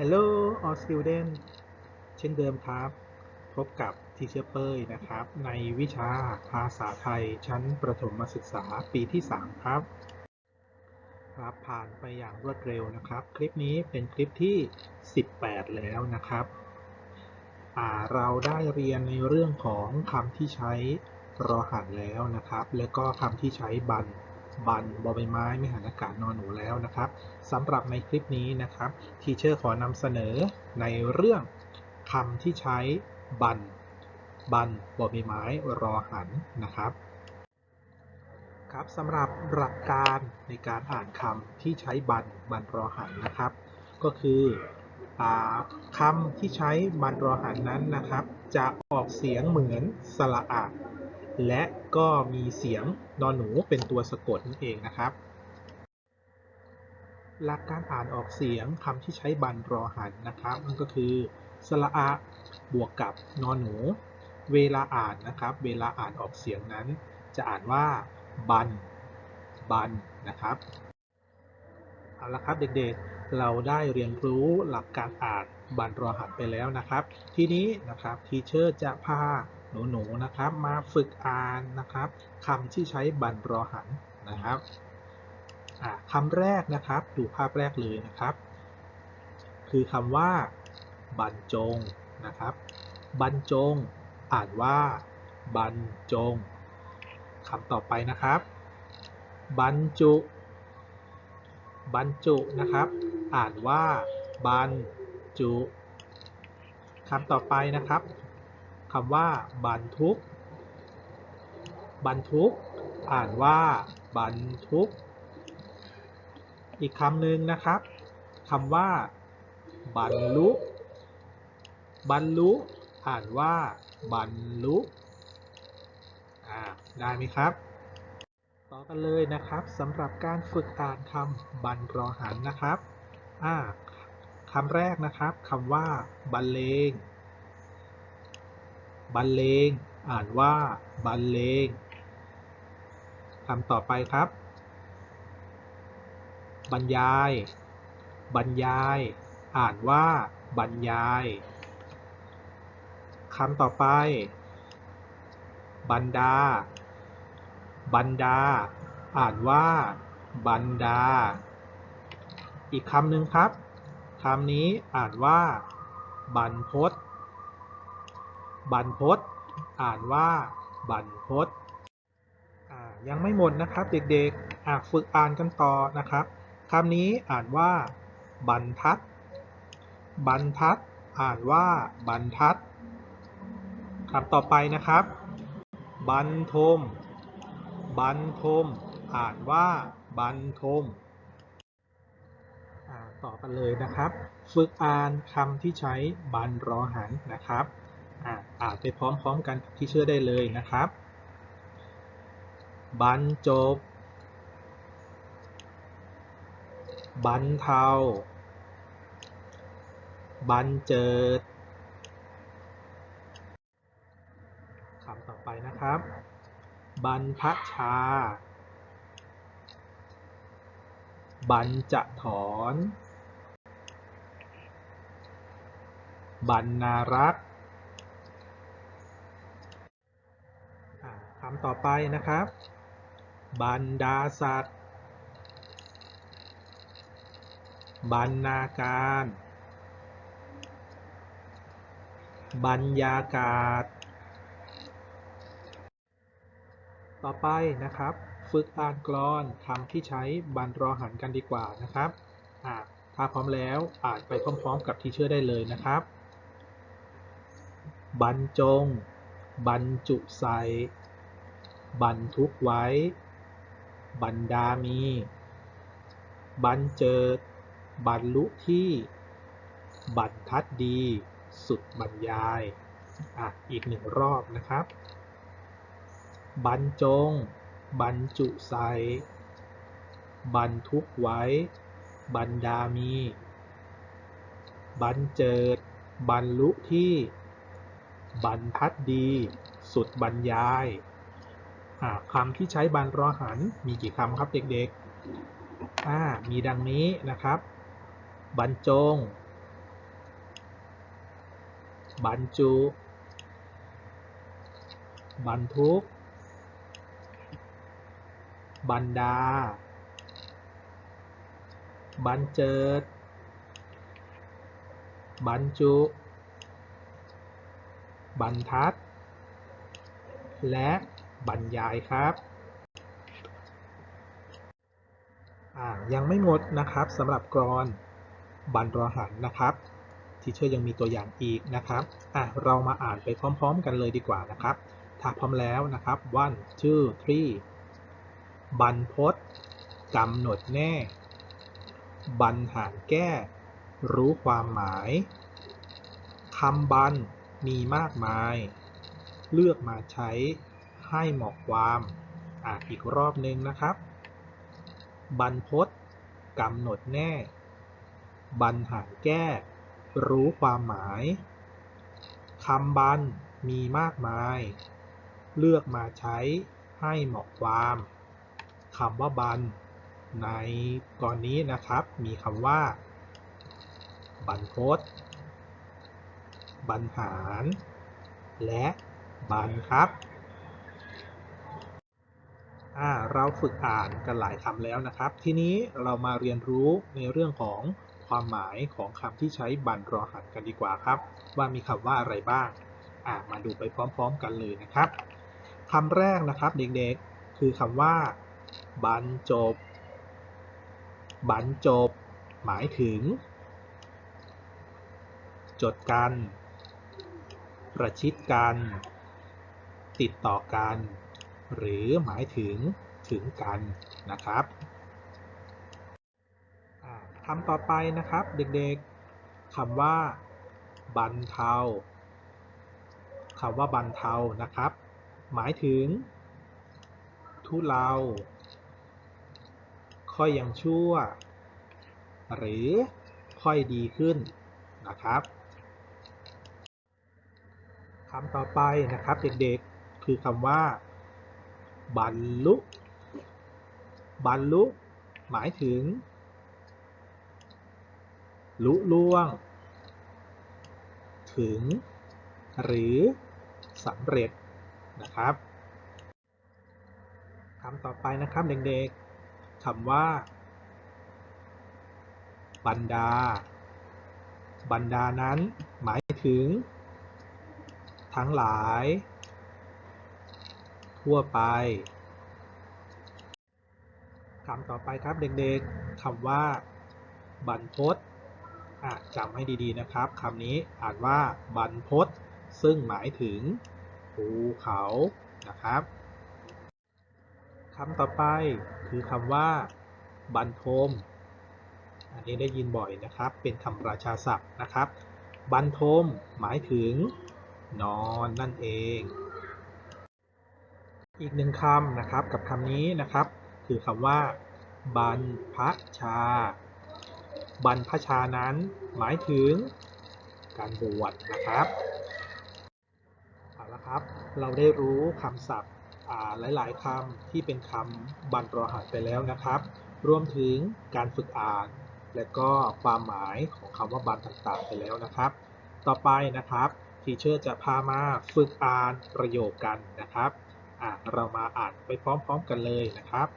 Hello all students เช่นเดิมครับ พบกับทีเชอร์เปยนะครับ ในวิชาภาษาไทยชั้นประถมศึกษาปีที่ 3 ครับ ครับ ผ่านไปอย่างรวดเร็วนะครับ คลิปนี้เป็นคลิปที่ 18 แล้วนะครับ เราได้เรียนในเรื่องของคำที่ใช้รอหันแล้วนะครับ แล้วก็คำที่ใช้บัน บันบอใบไม้ไม่หันอากาศนอนหนูแล้วนะครับสำหรับในคลิปนี้นะครับทีเชอร์ขอนำเสนอในเรื่องคำที่ใช้บัน บันบอใบไม้รอหันนะครับครับสำหรับหลักการในการอ่านคำที่ใช้บันบันรอหันนะครับ ก็คืออคำที่ใช้บันรอหันนั้นนะครับ จะออกเสียงเหมือนสระอะ และก็มีเสียงนอนหนูเป็นตัวสะกดนั่นเองนะครับ หลักการอ่านออกเสียงคำที่ใช้บันรอหันนะครับนั่นก็คือสระอะบวกกับนอนหนู เวลาอ่านนะครับ เวลาอ่านออกเสียงนั้น จะอ่านว่าบันบันนะครับเอาละครับเด็กๆ เราได้เรียนรู้หลักการอ่านบันรอหันไปแล้วนะครับ ทีนี้นะครับทีเชอร์จะพา หนูๆนะครับ มาฝึกอ่านนะครับคำที่ใช้บันรอหันนะครับคำแรกนะครับดูภาพแรกเลยนะครับ คือคำว่า บรรจงนะครับ บรรจง อ่านว่า บรรจงคำต่อไปนะครับ บรรจุ บรรจุนะครับ อ่านว่า บรรจุคำต่อไปนะครับ คำว่าบรรทุก บรรทุก อ่านว่าบรรทุก อีกคำหนึ่งนะครับคำว่า บรรลุ บรรลุ อ่านว่า บรรลุอ่าได้ไหมครับ ต่อกันเลยนะครับสำหรับการฝึกอ่านคำบรรรอหันนะครับอ่าคำแรกนะครับคำว่าบรรเลง บรรเลง อ่านว่าบรรเลงคำต่อไปครับ บรรยาย บรรยาย อ่านว่าบรรยายคำต่อไป บรรดา บรรดา อ่านว่า บรรดา อีกคำหนึ่งครับคำนี้อ่านว่า บรรพต บรรพตอ่านว่าบรรพตอ่ายังไม่หมดนะครับเด็กๆอะฝึกอ่านกันต่อนะครับคำนี้อ่านว่า บรรทัด บรรทัด อ่านว่า บรรทัดคำต่อไปนะครับบรรทมบรรทม อ่านว่าบรรทมต่อกันเลยนะครับ ฝึกอ่านคำที่ใช้บรรรอหันนะครับ อ่านไปพร้อมๆกันที่เชื่อได้เลยนะครับ บรรจบบรรเทาบรรเจิดคำต่อไปนะครับ บรรพชา บรรจะถอน บรรณารักษ์อ่า คำต่อไปนะครับ บรรดาศักดิ์บรรณาการ บรรยากาศ ต่อไปนะครับ ฝึกอ่านกลอนคำที่ใช้บรรรอหันกันดีกว่านะครับถ้าพร้อมแล้วอ่านไปพร้อมๆ กับที่เชื่อได้เลยนะครับ บรรจง บรรจุใส่ บรรทุกไว้บรรดามีบรรเจิด บรรลุที่ บรรทัดดี สุดบรรยาย อะ อีกหนึ่งรอบนะครับ บรรจง บรรจุใส่บรรทุกไว้ บรรดามี บรรเจิด บรรลุที่ บรรทัดดี สุดบรรยาย คำที่ใช้บรรรอหันมีกี่คำครับเด็กๆ มีดังนี้นะครับ บรรจง บรรจุ บรรทุก บรรดา บรรเจิด บรรจุ บรรทัด และ บรรยายครับยังไม่หมดนะครับสำหรับกรอนบรรรหันนะครับทีเชอร์ยังมีตัวอย่างอีกนะครับอะเรามาอ่านไปพร้อม ๆ กันเลยดีกว่านะครับ ถ้าพร้อมแล้วนะครับ one two three บรรพศกำหนดแน่ บรรหารแก้ รู้ความหมายคำบรรมีมากมาย เลือกมาใช้ ให้เหมาะความอ่าอีกรอบหนึ่งนะครับ บรรพศกำหนดแน่ บรรหารแก้ รู้ความหมายคำบรรมีมากมาย เลือกมาใช้ให้เหมาะความคำว่าบรรในกรนี้นะครับ มีคำว่า บรรพศบรรหาร และบรรครับ อ่าเราฝึกอ่านกันหลายคำแล้วนะครับ ทีนี้เรามาเรียนรู้ในเรื่องของความหมายของคำที่ใช้บรรรอหันกันดีกว่าครับ ว่ามีคำว่าอะไรบ้างอ่ามาดูไปพร้อมๆกันเลยนะครับคำแรกนะครับเด็กๆ คือคำว่าบรรจบ บรรจบ หมายถึง จดกัน ประชิดกัน ติดต่อกัน หรือหมายถึงถึงกันนะครับคำต่อไปนะครับเด็กๆคำว่าบรรเทาคำว่าบรรเทานะครับ หมายถึง ทุเลาค่อยยังชั่ว หรือค่อยดีขึ้นนะครับคำต่อไปนะครับเด็กๆคือคำว่า บรรลุ บรรลุ หมายถึง ลุล่วง ถึง หรือสำเร็จนะครับคำต่อไปนะครับเด็กๆคำว่า บรรดา บรรดานั้น หมายถึง ทั้งหลาย ทั่วไปคำต่อไปครับเด็กๆคำว่า บรรพตอะจำให้ดีๆนะครับคำนี้อ่านว่าบรรพตซึ่งหมายถึงภูเขานะครับคำต่อไปคือคำว่า บรรทม อันนี้ได้ยินบ่อยนะครับ เป็นคำราชาศัพท์นะครับ บรรทมหมายถึง นอนนั่นเอง อีกหนึ่งคำนะครับกับคำนี้นะครับ คือคำว่า บรรพชา บรรพชานั้นหมายถึงการบวชนะครับเอาละครับ เราได้รู้คำศัพท์หลาย ๆคำที่เป็นคำบรรรอหันไปแล้วนะครับ รวมถึงการฝึกอ่าน และก็ความหมายของคำว่าบรรต่าง ๆ ไปแล้วนะครับ ต่อไปนะครับทีเชอร์จะพามาฝึกอ่านประโยคกันนะครับ อะเรามาอ่านไปพร้อมๆกันเลยนะครับ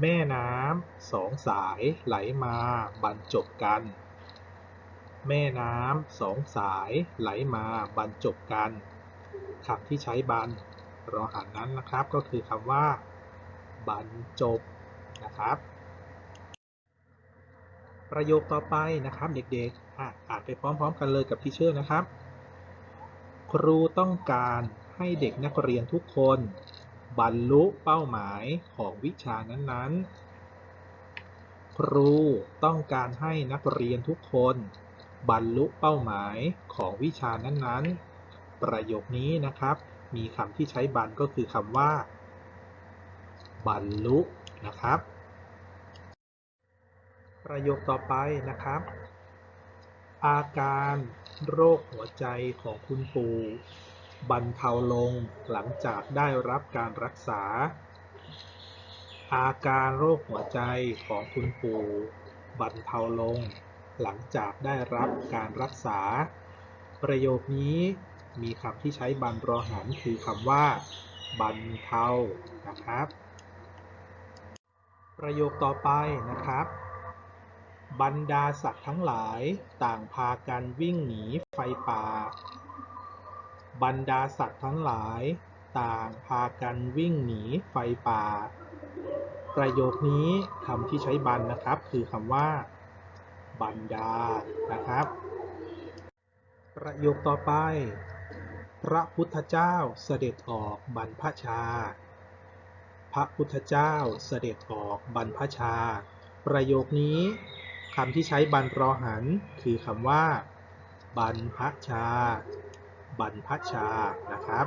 แม่น้ำสองสายไหลมาบรรจบกัน แม่น้ำสองสายไหลมาบรรจบกันคำที่ใช้บรรรอหันนั้นนะครับ ก็คือคำว่า บรรจบนะครับ ประโยคต่อไปนะครับเด็กๆอะอ่านไปพร้อมๆ กันเลยกับที่เชื่อนะครับ ครูต้องการ ให้เด็กนักเรียนทุกคน บรรลุเป้าหมายของวิชานั้นๆ ครูต้องการให้นักเรียนทุกคน บรรลุเป้าหมายของวิชานั้นๆ ประโยคนี้นะครับ มีคำที่ใช้บรรก็คือคำว่า บรรลุนะครับ ประโยคต่อไปนะครับอาการโรคหัวใจของคุณปู่ บรรเทาลงหลังจากได้รับการรักษา อาการโรคหัวใจของคุณปู่บรรเทาลง หลังจากได้รับการรักษา ประโยคนี้มีคำที่ใช้บรรรอหันคือคำว่า บรรเทานะครับ ประโยคต่อไปนะครับ บรรดาสัตว์ทั้งหลายต่างพากันวิ่งหนีไฟป่า บรรดาสัตว์ทั้งหลาย ต่างพากันวิ่งหนีไฟป่า ประโยคนี้คำที่ใช้บรรนะครับ คือคำว่า บรรดานะครับ ประโยคต่อไป พระพุทธเจ้าเสด็จออกบรรพชา พระพุทธเจ้าเสด็จออกบรรพชา ประโยคนี้คำที่ใช้บรรรอหัน คือคำว่า บรรพชา บรรพชานะครับ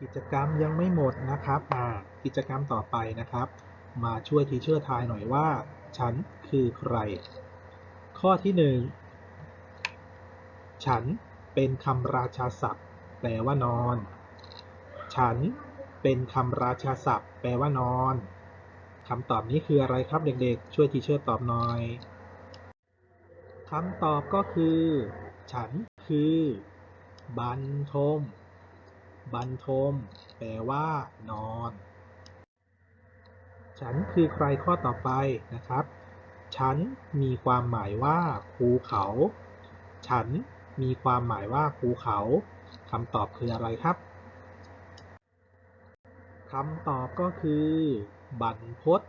กิจกรรมยังไม่หมดนะครับอ่ากิจกรรมต่อไปนะครับ มาช่วยทีเชอร์ทายหน่อยว่า ฉันคือใคร ข้อที่หนึ่งฉันเป็นคำราชาศัพท์ แปลว่านอน ฉันเป็นคำราชาศัพท์ แปลว่านอนคำตอบนี้คืออะไรครับเด็กๆ ช่วยทีเชอร์ตอบหน่อยคำตอบก็คือ ฉันคือ บันทม บันทม แปลว่า นอน ฉันคือใครข้อต่อไปนะครับ ฉันมีความหมายว่าภูเขา ฉันมีความหมายว่าภูเขาคำตอบคืออะไรครับคำตอบก็คือ บรรพต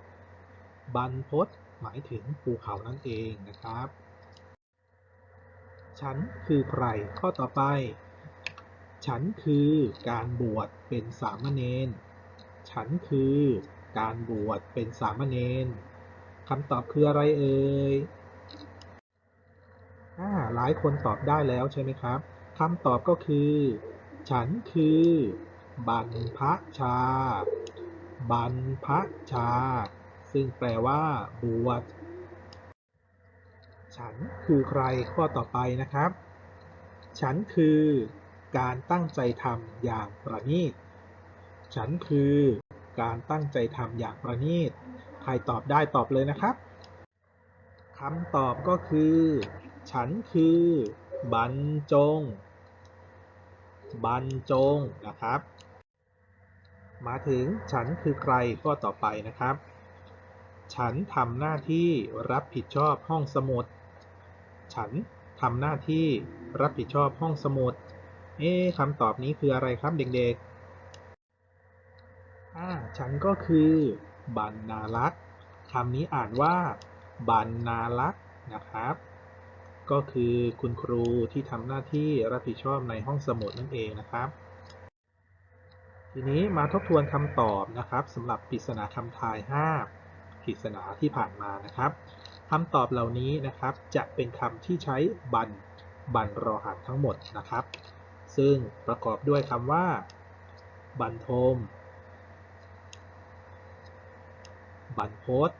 บรรพตหมายถึงภูเขานั่นเองนะครับ ฉันคือใครข้อต่อไป ฉันคือการบวชเป็นสามเณร ฉันคือการบวชเป็นสามเณรคำตอบคืออะไรเอ่ยอ่าหลายคนตอบได้แล้วใช่ไหมครับคำตอบก็คือ ฉันคือบรรพชาบรรพชา ซึ่งแปลว่า บวช ฉันคือใครข้อต่อไปนะครับ ฉันคือ การตั้งใจทำอย่างประณีต ฉันคือการตั้งใจทำอย่างประณีต ใครตอบได้ตอบเลยนะครับคำตอบก็คือ ฉันคือบรรจง บรรจงนะครับ มาถึงฉันคือใครข้อต่อไปนะครับ ฉันทำหน้าที่รับผิดชอบห้องสมุด ฉันทำหน้าที่รับผิดชอบห้องสมุด เอ๊คำตอบนี้คืออะไรครับเด็กๆอ่าฉันก็คือบรรณารักษ์คำนี้อ่านว่าบรรณารักษ์นะครับ ก็คือคุณครูที่ทำหน้าที่รับผิดชอบในห้องสมุดนั่นเองนะครับ ทีนี้มาทบทวนคำตอบนะครับสำหรับปริศนาคำทาย 5ปริศนาที่ผ่านมานะครับคำตอบเหล่านี้นะครับจะเป็นคำที่ใช้บันบันรอหันทั้งหมดนะครับ ซึ่งประกอบด้วยคำว่า บันทม บันพศ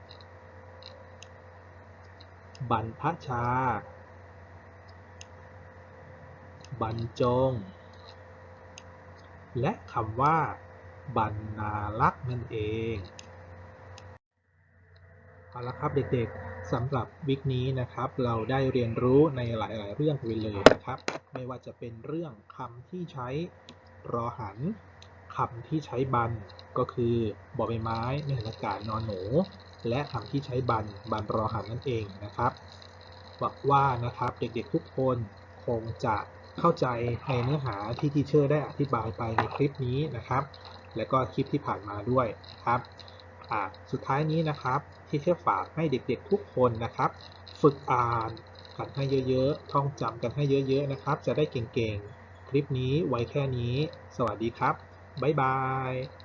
บันพชาบรรจง และคำว่า บรรณารักษ์นั่นเอง เอาละครับเด็กๆ สำหรับวิกนี้นะครับ เราได้เรียนรู้ในหลาย ๆ เรื่องไปเลยนะครับ ไม่ว่าจะเป็นเรื่องคำที่ใช้รอหันคำที่ใช้บันก็คือบอใบไม้ในอากาศนอนหนู และคำที่ใช้บันบันรอหันนั่นเองนะครับหวังว่านะครับเด็ก ๆ ทุกคนคงจะเข้าใจในเนื้อหาที่ทีเชอร์ได้อธิบายไปในคลิปนี้นะครับ และก็คลิปที่ผ่านมาด้วยครับ สุดท้ายนี้นะครับที่เชื่อฝากให้เด็กๆทุกคนนะครับ ฝึกอ่านกันให้เยอะๆ ท่องจำกันให้เยอะๆนะครับ จะได้เก่งๆ คลิปนี้ไว้แค่นี้ สวัสดีครับ บ๊ายบาย